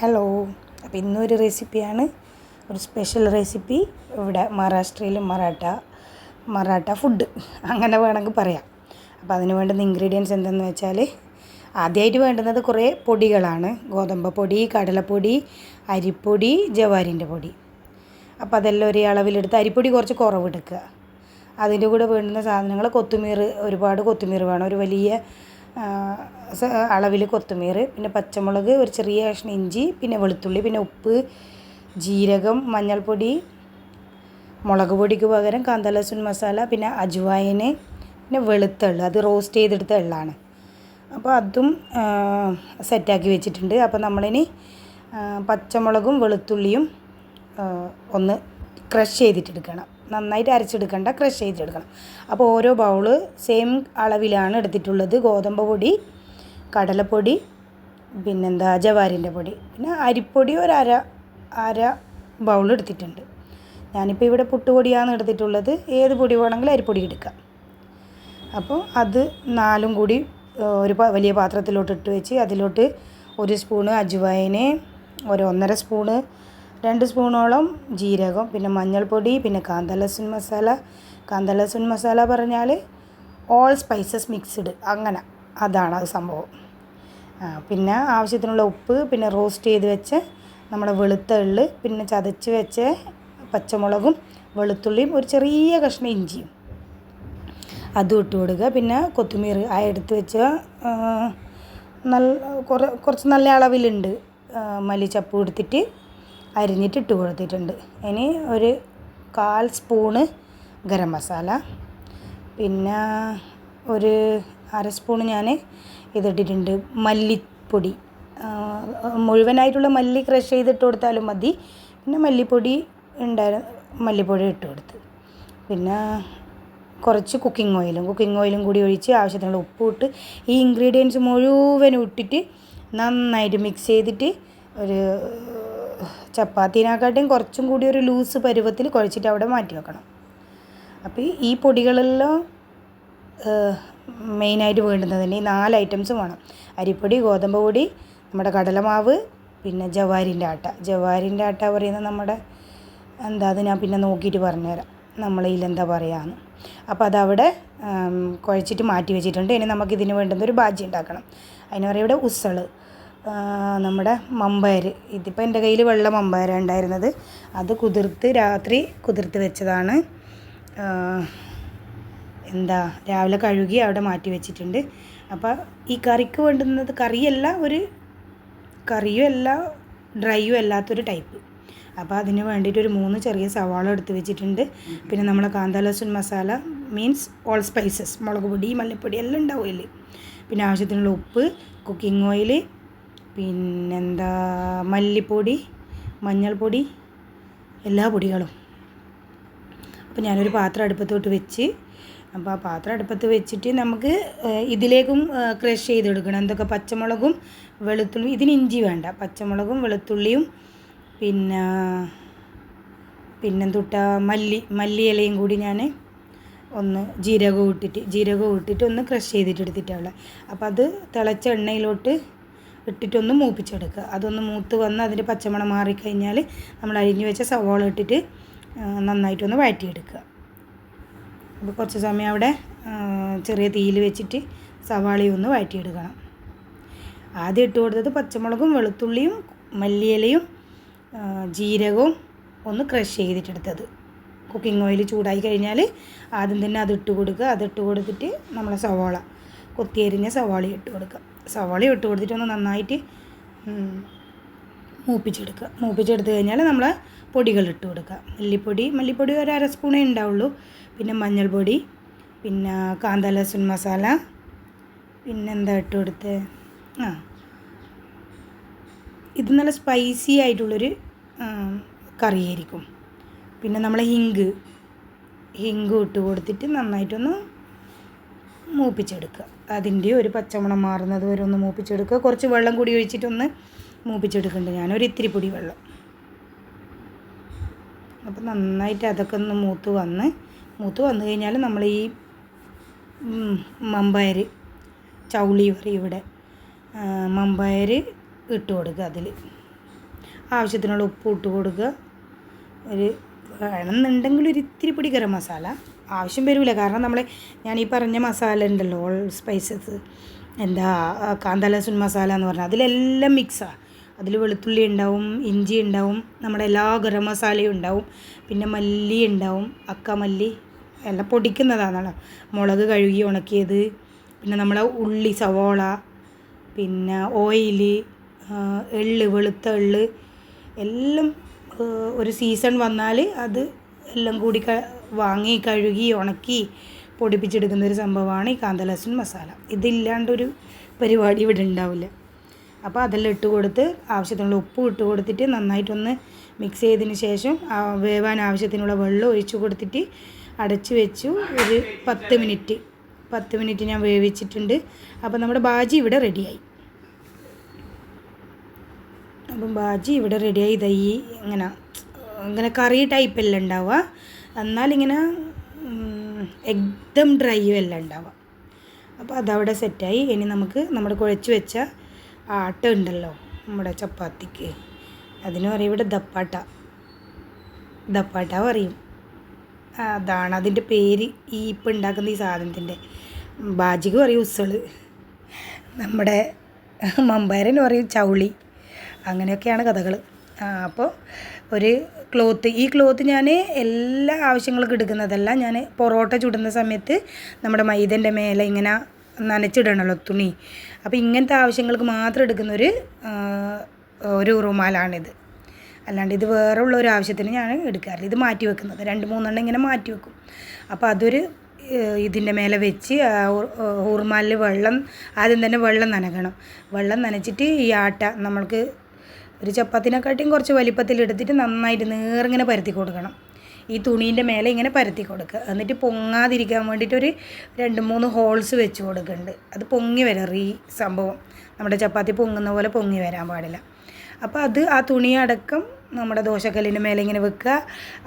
Hello അപ്പോൾ ഇന്നൊരു റെസിപ്പിയാണ് ഒരു സ്പെഷ്യൽ റെസിപ്പി ഇവിടെ മഹാരാഷ്ട്രയിൽ മറാഠ മറാഠ ഫുഡ് അങ്ങനെ വേണമെങ്കിൽ പറയാം. അപ്പോൾ അതിന് വേണ്ടുന്ന ഇൻഗ്രീഡിയൻസ് എന്തെന്ന് വെച്ചാൽ ആദ്യമായിട്ട് വേണ്ടുന്നത് കുറേ പൊടികളാണ്. ഗോതമ്പ് പൊടി കടലപ്പൊടി അരിപ്പൊടി ജവാരിന്റെ പൊടി. അപ്പോൾ അതെല്ലാം ഒരേ അളവിലെടുത്ത് അരിപ്പൊടി കുറച്ച് കുറവെടുക്കുക. അതിന്റെ കൂടെ വേണ്ടുന്ന സാധനങ്ങൾ കൊത്തുമീർ ഒരുപാട് കൊത്തുമീർ വേണം. ഒരു വലിയ അളവിൽ കൊത്തുമീർ പിന്നെ പച്ചമുളക് ഒരു ചെറിയ കഷ്ണം ഇഞ്ചി പിന്നെ വെളുത്തുള്ളി പിന്നെ ഉപ്പ് ജീരകം മഞ്ഞൾപ്പൊടി മുളക് പൊടിക്ക് പകരം കാന്ത ലസുൻ മസാല പിന്നെ അജുവായന് പിന്നെ വെളുത്ത എള്ള് അത് റോസ്റ്റ് ചെയ്തെടുത്ത എള്ളാണ്. അപ്പോൾ അതും സെറ്റാക്കി വെച്ചിട്ടുണ്ട്. അപ്പോൾ നമ്മളിനി പച്ചമുളകും വെളുത്തുള്ളിയും ഒന്ന് ക്രഷ് ചെയ്തിട്ടെടുക്കണം. നന്നായിട്ട് അരച്ചെടുക്കണ്ട ക്രഷ് ചെയ്തെടുക്കണം അപ്പോൾ ഓരോ ബൗൾ സെയിം അളവിലാണ് എടുത്തിട്ടുള്ളത് ഗോതമ്പ് പൊടി കടലപ്പൊടി പിന്നെന്താ ജവാരിന്റെ പൊടി പിന്നെ അരിപ്പൊടി ഒരു അര അര ബൗൾ എടുത്തിട്ടുണ്ട്. ഞാനിപ്പോൾ ഇവിടെ പുട്ടുപൊടിയാണ് എടുത്തിട്ടുള്ളത്. ഏത് പൊടി വേണമെങ്കിലും അരിപ്പൊടി എടുക്കാം. അപ്പോൾ അത് നാലും കൂടി ഒരു വലിയ പാത്രത്തിലോട്ട് ഇട്ട് വെച്ച് അതിലോട്ട് ഒരു സ്പൂണ് അജുവായന് ഒരു ഒന്നര സ്പൂണ് രണ്ട് സ്പൂണോളം ജീരകം പിന്നെ മഞ്ഞൾപ്പൊടി പിന്നെ കാന്ത ലസുൻ മസാല. കാന്ത ലസുൻ മസാല പറഞ്ഞാൽ ഓൾ സ്പൈസസ് മിക്സ്ഡ് അങ്ങനെ. അതാണ് അത് സംഭവം. പിന്നെ ആവശ്യത്തിനുള്ള ഉപ്പ് പിന്നെ റോസ്റ്റ് ചെയ്ത് വെച്ച് നമ്മുടെ വെളുത്ത എള്ള് പിന്നെ ചതച്ച് വെച്ച് പച്ചമുളകും വെളുത്തുള്ളിയും ഒരു ചെറിയ കഷ്ണം ഇഞ്ചിയും. അതും ഇട്ട് കൊടുക്കുക. പിന്നെ കൊത്തുമീർ ആ എടുത്ത് വെച്ച നല്ല കുറേ കുറച്ച് നല്ല അളവിലുണ്ട്. മല്ലിച്ചപ്പ് എടുത്തിട്ട് അരിഞ്ഞിട്ട് ഇട്ട് കൊടുത്തിട്ടുണ്ട്. ഇനി ഒരു കാൽ സ്പൂണ് ഗരം മസാല. പിന്നെ ഒരു അര സ്പൂണ് ഞാൻ ഇതിട്ടിട്ടുണ്ട്. മല്ലിപ്പൊടി. മുഴുവനായിട്ടുള്ള മല്ലി ക്രഷ് ചെയ്തിട്ട് കൊടുത്താലും മതി. പിന്നെ മല്ലിപ്പൊടി ഉണ്ടായിരുന്നു മല്ലിപ്പൊടി ഇട്ട് കൊടുത്ത്. പിന്നെ കുറച്ച് കുക്കിംഗ് ഓയിലും കുക്കിംഗ് ഓയിലും കൂടി ഒഴിച്ച് ആവശ്യത്തിനുള്ള ഉപ്പ് ഇട്ട് ഈ ഇൻഗ്രീഡിയൻസ് മുഴുവനും ഇട്ടിട്ട് നന്നായിട്ട് മിക്സ് ചെയ്തിട്ട് ഒരു ചപ്പാത്തിനെക്കാട്ടിയും കുറച്ചും കൂടി ഒരു ലൂസ് പരുവത്തിൽ കുഴച്ചിട്ട് അവിടെ മാറ്റി വെക്കണം. അപ്പോൾ ഈ പൊടികളെല്ലാം മെയിനായിട്ട് വേണ്ടുന്നതിന് ഈ നാല് ഐറ്റംസ് വേണം. അരിപ്പൊടി ഗോതമ്പ് പൊടി നമ്മുടെ കടലമാവ് പിന്നെ ജവാരിന്റെ ആട്ട. ജവാരിന്റെ ആട്ട പറയുന്നത് നമ്മുടെ എന്താ അത് ഞാൻ പിന്നെ നോക്കിയിട്ട് പറഞ്ഞുതരാം. നമ്മൾ എന്താ പറയുകയെന്ന് അപ്പോൾ അതവിടെ കുഴച്ചിട്ട് മാറ്റി വെച്ചിട്ടുണ്ട്. ഇനി നമുക്ക് ഇതിന് വേണ്ടുന്ന ഒരു ബാജി ഉണ്ടാക്കണം. അതിന് പറയുക ഇവിടെ ഉസൾ. നമ്മുടെ മമ്പയർ. ഇതിപ്പോൾ എന്റെ കയ്യിൽ വെള്ള മമ്പയർ ഉണ്ടായിരുന്നത്. അത് കുതിർത്ത് രാത്രി കുതിർത്ത് വെച്ചതാണ്. എന്താ രാവിലെ കഴുകി അവിടെ മാറ്റി വെച്ചിട്ടുണ്ട്. അപ്പോൾ ഈ കറിക്ക് വേണ്ടുന്നത് കറിയല്ല ഒരു കറിയും അല്ല ഡ്രൈയും അല്ലാത്തൊരു ടൈപ്പ്. അപ്പോൾ അതിന് വേണ്ടിയിട്ട് ഒരു മൂന്ന് ചെറിയ സവാള എടുത്ത് വെച്ചിട്ടുണ്ട്. പിന്നെ നമ്മളെ Kanda Lasun masala means all spices മുളക് പൊടി മല്ലിപ്പൊടി എല്ലാം ഉണ്ടാവില്ലേ പിന്നെ ആവശ്യത്തിനുള്ള ഉപ്പ് കുക്കിംഗ് ഓയിൽ പിന്നെന്താ മല്ലിപ്പൊടി മഞ്ഞൾപ്പൊടി എല്ലാ പൊടികളും. അപ്പോൾ ഞാനൊരു പാത്രം അടുപ്പത്തോട്ട് വെച്ച് അപ്പോൾ ആ പാത്രം അടുപ്പത്ത് വെച്ചിട്ട് നമുക്ക് ഇതിലേക്കും ക്രഷ് ചെയ്തെടുക്കണം. എന്തൊക്കെ പച്ചമുളകും വെളുത്തുള്ളി ഇതിന് ഇഞ്ചി വേണ്ട. പച്ചമുളകും വെളുത്തുള്ളിയും പിന്നെ പിന്നെന്തുട്ട മല്ലി മല്ലി ഇലയും കൂടി ഞാൻ ഒന്ന് ജീരകവും ഇട്ടിട്ട് ജീരകവും ഇട്ടിട്ട് ഒന്ന് ക്രഷ് ചെയ്തിട്ട് എടുത്തിട്ടുള്ളത് അപ്പോൾ അത് തിളച്ച എണ്ണയിലോട്ട് ഇട്ടിട്ടൊന്ന് മൂപ്പിച്ചെടുക്കുക. അതൊന്ന് മൂത്ത് വന്ന് അതിന്റെ പച്ചമണം മാറിക്കഴിഞ്ഞാൽ നമ്മൾ അരിഞ്ഞു വെച്ച സവോള ഇട്ടിട്ട് നന്നായിട്ടൊന്ന് വഴറ്റിയെടുക്കുക. അപ്പോൾ കുറച്ച് സമയം അവിടെ ചെറിയ തീയിൽ വെച്ചിട്ട് സവാളയും ഒന്ന് വഴറ്റിയെടുക്കണം. ആദ്യം ഇട്ട് കൊടുത്തത് പച്ചമുളകും വെളുത്തുള്ളിയും മല്ലിയിലയും ജീരകവും ഒന്ന് ക്രഷ് ചെയ്തിട്ടെടുത്തത്. കുക്കിംഗ് ഓയിൽ ചൂടായി കഴിഞ്ഞാൽ ആദ്യം തന്നെ അത് ഇട്ട് കൊടുക്കുക. അത് ഇട്ട് കൊടുത്തിട്ട് നമ്മളെ സവാള കൊത്തിയരിഞ്ഞ സവാള ഇട്ട് കൊടുക്കുക. സവാള ഇട്ട് കൊടുത്തിട്ട് ഒന്ന് നന്നായിട്ട് മൂപ്പിച്ചെടുക്കുക. മൂപ്പിച്ചെടുത്ത് കഴിഞ്ഞാൽ നമ്മൾ പൊടികൾ ഇട്ട് കൊടുക്കുക. മല്ലിപ്പൊടി മല്ലിപ്പൊടി ഒരു അര സ്പൂണേ ഉണ്ടാവുള്ളൂ. പിന്നെ മഞ്ഞൾപ്പൊടി പിന്നെ കാന്ത ലസുൻ മസാല പിന്നെന്താ ഇട്ട് കൊടുത്ത്? ആ. ഇത് നല്ല സ്പൈസി ആയിട്ടുള്ളൊരു കറിയായിരിക്കും. പിന്നെ നമ്മൾ ഹിങ്ക്. ഹിങ്ക് ഇട്ട് കൊടുത്തിട്ട് നന്നായിട്ടൊന്ന് മൂപ്പിച്ചെടുക്കുക. അതിന്റെ ഒരു പച്ചമണം മാറുന്നത് വരെ ഒന്ന് മൂപ്പിച്ചെടുക്കുക. കുറച്ച് വെള്ളം കൂടി ഒഴിച്ചിട്ടൊന്ന് മൂപ്പിച്ചെടുക്കുന്നുണ്ട്. ഞാനൊരു ഇത്തിരി പൊടി വെള്ളം. അപ്പോൾ നന്നായിട്ട് അതൊക്കെ ഒന്ന് മൂത്ത് വന്ന് മൂത്ത് വന്നു കഴിഞ്ഞാൽ നമ്മൾ ഈ മമ്പയർ ചൗളി പറയും ഇവിടെ മമ്പയർ ഇട്ട് കൊടുക്കുക അതിൽ ആവശ്യത്തിനുള്ള ഉപ്പ് ഇട്ട് കൊടുക്കുക. ഒരു വേണമെന്നുണ്ടെങ്കിൽ ഒരു ഇത്തിരി പൊടി ഗരം മസാല. ആവശ്യം വരില്ല. കാരണം നമ്മൾ ഞാൻ ഈ പറഞ്ഞ മസാല ഉണ്ടല്ലോ ഓൾ സ്പൈസസ് എന്താ ആ, കാന്ത ലസുൻ മസാല എന്ന് പറഞ്ഞാൽ അതിലെല്ലാം മിക്സാണ് അതിൽ വെളുത്തുള്ളി ഉണ്ടാവും ഇഞ്ചി ഉണ്ടാവും നമ്മുടെ എല്ലാ ഗരം മസാലയും ഉണ്ടാവും. പിന്നെ മല്ലി ഉണ്ടാവും അക്ക മല്ലി എല്ലാം പൊടിക്കുന്നതാണ് മുളക് കഴുകി ഉണക്കിയത്. പിന്നെ നമ്മളെ ഉള്ളി സവോള പിന്നെ ഓയിൽ എള്ള് വെളുത്ത എള്ള് എല്ലാം ഒരു സീസൺ വന്നാൽ അത് എല്ലാം കൂടി വാങ്ങി കഴുകി ഉണക്കി പൊടിപ്പിച്ചെടുക്കുന്ന ഒരു സംഭവമാണ് ഈ കാന്തലസൻ മസാല. ഇതില്ലാണ്ടൊരു പരിപാടി ഇവിടെ ഉണ്ടാവില്ല. അപ്പോൾ അതെല്ലാം ഇട്ട് കൊടുത്ത് ആവശ്യത്തിനുള്ള ഉപ്പ് ഇട്ട് കൊടുത്തിട്ട് നന്നായിട്ടൊന്ന് മിക്സ് ചെയ്തതിന് ശേഷം വേവാൻ ആവശ്യത്തിനുള്ള വെള്ളം ഒഴിച്ചു കൊടുത്തിട്ട് അടച്ച് വെച്ചു. ഒരു പത്ത് മിനിറ്റ് പത്ത് മിനിറ്റ് ഞാൻ വേവിച്ചിട്ടുണ്ട്. അപ്പോൾ നമ്മുടെ ബാജി ഇവിടെ റെഡിയായി. അപ്പം ബാജി ഇവിടെ റെഡിയായി. ഇതായി ഇങ്ങനെ ഇങ്ങനെ കറി ടൈപ്പല്ല ഉണ്ടാവുക. എന്നാലിങ്ങനെ എക്ദം ഡ്രൈയും അല്ല ഉണ്ടാവുക. അപ്പോൾ അതവിടെ സെറ്റായി ഇനി നമുക്ക് നമ്മുടെ കുഴച്ച് വെച്ച ആട്ട ഉണ്ടല്ലോ നമ്മുടെ ചപ്പാത്തിക്ക്. അതിന് പറയും ഇവിടെ ദപ്പാട്ട. ദപ്പാട്ട പറയും. അതാണ് അതിന്റെ പേര് ഈ ഇപ്പം ഉണ്ടാക്കുന്ന ഈ സാധനത്തിന്റെ. ബാജിക്ക് പറയും ഉസൾ നമ്മുടെ മമ്പയറിന് പറയും ചൗളി. അങ്ങനെയൊക്കെയാണ് കഥകൾ അപ്പോൾ ഒരു ക്ലോത്ത് ഈ ക്ലോത്ത് ഞാൻ എല്ലാ ആവശ്യങ്ങൾക്കും എടുക്കുന്നതല്ല. ഞാൻ പൊറോട്ട ചുടുന്ന സമയത്ത് നമ്മുടെ മൈദന്റെ മേലെ ഇങ്ങനെ നനച്ചിടണമല്ലോ തുണി. അപ്പോൾ ഇങ്ങനത്തെ ആവശ്യങ്ങൾക്ക് മാത്രം എടുക്കുന്ന ഒരു ഒരു റുമാലാണിത്. അല്ലാണ്ട് ഇത് വേറെ ഉള്ള ഒരു ആവശ്യത്തിന് ഞാൻ എടുക്കാറില്ല. ഇത് മാറ്റി വെക്കുന്നത്. രണ്ട് മൂന്നെണ്ണം ഇങ്ങനെ മാറ്റി വെക്കും. അപ്പോൾ അതൊരു ഇതിന്റെ മേലെ വെച്ച് ഊർമാലിൽ വെള്ളം ആദ്യം തന്നെ വെള്ളം നനക്കണം വെള്ളം നനച്ചിട്ട് ഈ ആട്ട നമ്മൾക്ക് ഒരു ചപ്പാത്തിനെക്കാട്ടിയും കുറച്ച് വലിപ്പത്തിൽ എടുത്തിട്ട് നന്നായിട്ട് നേറിങ്ങനെ പരത്തി കൊടുക്കണം. ഈ തുണീന്റെ മേലെ ഇങ്ങനെ പരത്തി കൊടുക്കുക. എന്നിട്ട് പൊങ്ങാതിരിക്കാൻ വേണ്ടിയിട്ട് ഒരു രണ്ട് മൂന്ന് ഹോൾസ് വെച്ച് കൊടുക്കുന്നുണ്ട്. അത് പൊങ്ങി വരാറ് ഈ സംഭവം. നമ്മുടെ ചപ്പാത്തി പൊങ്ങുന്ന പോലെ പൊങ്ങി വരാൻ പാടില്ല. അപ്പോൾ അത് ആ തുണി അടക്കം നമ്മുടെ ദോശക്കല്ലിന്റെ മേലെ ഇങ്ങനെ വെക്കുക.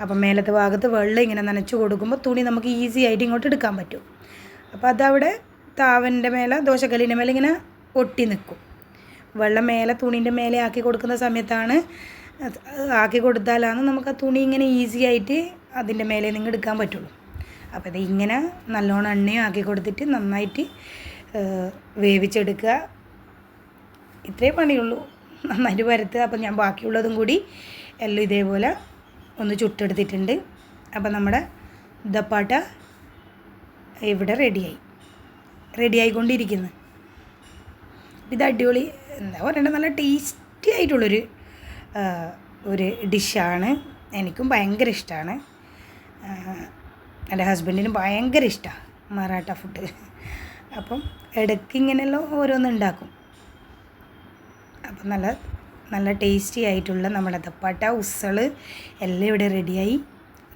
അപ്പം മേലത്തെ ഭാഗത്ത് വെള്ളം ഇങ്ങനെ നനച്ച് കൊടുക്കുമ്പോൾ തുണി നമുക്ക് ഈസി ആയിട്ട് ഇങ്ങോട്ട് എടുക്കാൻ പറ്റും. അപ്പോൾ അതവിടെ താവന്റെ മേലെ ദോശക്കല്ലിന്റെ മേലെ ഇങ്ങനെ ഒട്ടി നിൽക്കും. വെള്ളം മേലെ തുണീന്റെ മേലെ ആക്കി കൊടുക്കുന്ന സമയത്താണ് ആക്കി കൊടുത്താലാണ് നമുക്ക് ആ തുണി ഇങ്ങനെ ഈസി ആയിട്ട് അതിന്റെ മേലെ നിങ്ങൾ എടുക്കാൻ പറ്റുള്ളൂ. അപ്പോൾ ഇത് ഇങ്ങനെ നല്ലോണം എണ്ണയും ആക്കി കൊടുത്തിട്ട് നന്നായിട്ട് വേവിച്ചെടുക്കുക. ഇത്രേ പണിയുള്ളൂ. നന്നായിട്ട് പരത്തുക അപ്പം ഞാൻ ബാക്കിയുള്ളതും കൂടി എല്ലാം ഇതേപോലെ ഒന്ന് ചുട്ടെടുത്തിട്ടുണ്ട്. അപ്പം നമ്മുടെ ദപ്പാട്ട ഇവിടെ റെഡിയായി. റെഡി ആയിക്കൊണ്ടിരിക്കുന്നു. ഇത് അടിപൊളി എന്താ പറയണ്ടത് നല്ല ടേസ്റ്റി ആയിട്ടുള്ളൊരു ഒരു ഡിഷാണ്. എനിക്കും ഭയങ്കര ഇഷ്ടമാണ് എന്റെ ഹസ്ബൻഡിനും ഭയങ്കര ഇഷ്ടമാണ് മറാഠ ഫുഡ്. അപ്പം ഇടയ്ക്ക് ഇങ്ങനെയെല്ലാം ഓരോന്ന് ഉണ്ടാക്കും. അപ്പം നല്ല നല്ല ടേസ്റ്റി ആയിട്ടുള്ള നമ്മുടെ തപ്പാട്ട ഉസൾ എല്ലാം ഇവിടെ റെഡിയായി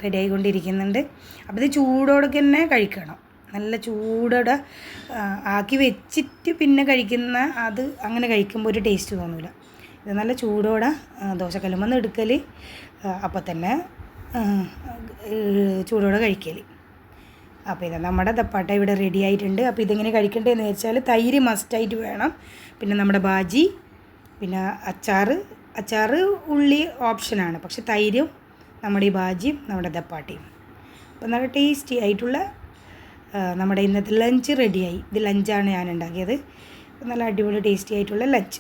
റെഡി ആയിക്കൊണ്ടിരിക്കുന്നുണ്ട് അപ്പോൾ ഇത് ചൂടോടെ തന്നെ കഴിക്കണം. നല്ല ചൂടോടെ ആക്കി വെച്ചിട്ട് പിന്നെ കഴിക്കുന്ന അത് അങ്ങനെ കഴിക്കുമ്പോൾ ഒരു ടേസ്റ്റ് തോന്നില്ല ഇത് നല്ല ചൂടോടെ ആ, ദോശക്കല്ലുമെന്ന് എടുക്കൽ അപ്പോൾ തന്നെ ചൂടോടെ കഴിക്കൽ അപ്പോൾ ഇത് നമ്മുടെ ദപ്പാട്ട ഇവിടെ റെഡി ആയിട്ടുണ്ട്. അപ്പോൾ ഇതെങ്ങനെ കഴിക്കേണ്ടതെന്ന് വെച്ചാൽ തൈര് മസ്റ്റായിട്ട് വേണം. പിന്നെ നമ്മുടെ ബാജി പിന്നെ അച്ചാറ് അച്ചാറ് ഉള്ളി ഓപ്ഷനാണ് പക്ഷെ തൈരും നമ്മുടെ ഈ ബാജിയും നമ്മുടെ ദപ്പാട്ടിയും. അപ്പോൾ നല്ല ടേസ്റ്റി ആയിട്ടുള്ള നമ്മുടെ ഇന്നത്തെ ലഞ്ച് റെഡിയായി ഇത് ലഞ്ചാണ് ഞാൻ ഉണ്ടാക്കിയത്. നല്ല അടിപൊളി ടേസ്റ്റി ആയിട്ടുള്ള ലഞ്ച്